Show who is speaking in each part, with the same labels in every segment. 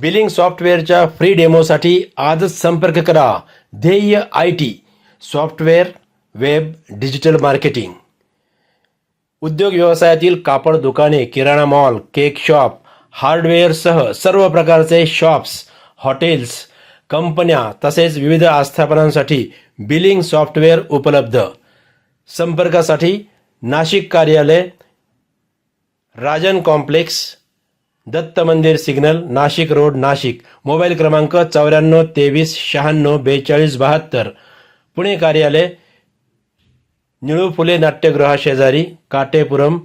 Speaker 1: Billing सॉफ्टवेअरच्या free डेमोसाठी आजच संपर्क करा. ध्येय I T software web digital marketing. उद्योग व्यवसायातील कापड दुकाने किराणा मॉल केक शॉप हार्डवेअरसह सर्व प्रकारचे शॉप्स हॉटेल्स कंपन्या तसेच विविध आस्थापनांसाठी बिलिंग सॉफ्टवेअर उपलब्ध. संपर्कासाठी नाशिक कार्यालय राजन कॉम्प्लेक्स दत्त मंदिर signal Nashik road Nashik. Mobile क्रमांक चौऱ्याण्णव तेवीस शहाण्णव बेचाळीस बहात्तर. पुणे कार्यालय निळू फुले नाट्यगृहा शेजारी काटेपुरम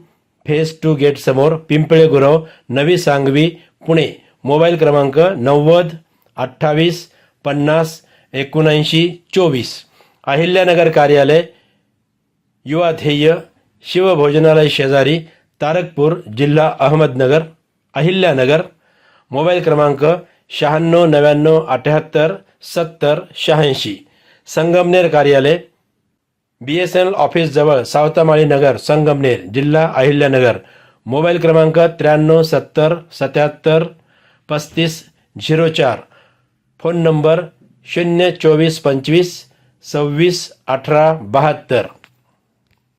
Speaker 1: फेस टू गेट समोर पिंपळे गुरव नवी सांगवी पुणे. मोबाईल क्रमांक नव्वद अठ्ठावीस पन्नास एकोणऐंशी चोवीस. अहिल्यानगर कार्यालय युवा ध्येय शिवभोजनालय शेजारी तारकपूर जिल्हा अहमदनगर. अहिल्यानगर मोबाईल क्रमांक शहाण्णव नव्याण्णव अठ्याहत्तर सत्तर शहाऐंशी. संगमनेर कार्यालय बी एस एन एल ऑफिसजवळ सावतामाळी नगर संगमनेर जिल्हा अहिल्यानगर. मोबाईल क्रमांक त्र्याण्णव सत्तर सत्याहत्तर पस्तीस झिरो चार. फोन नंबर शून्य चोवीस पंचवीस सव्वीस अठरा बहात्तर.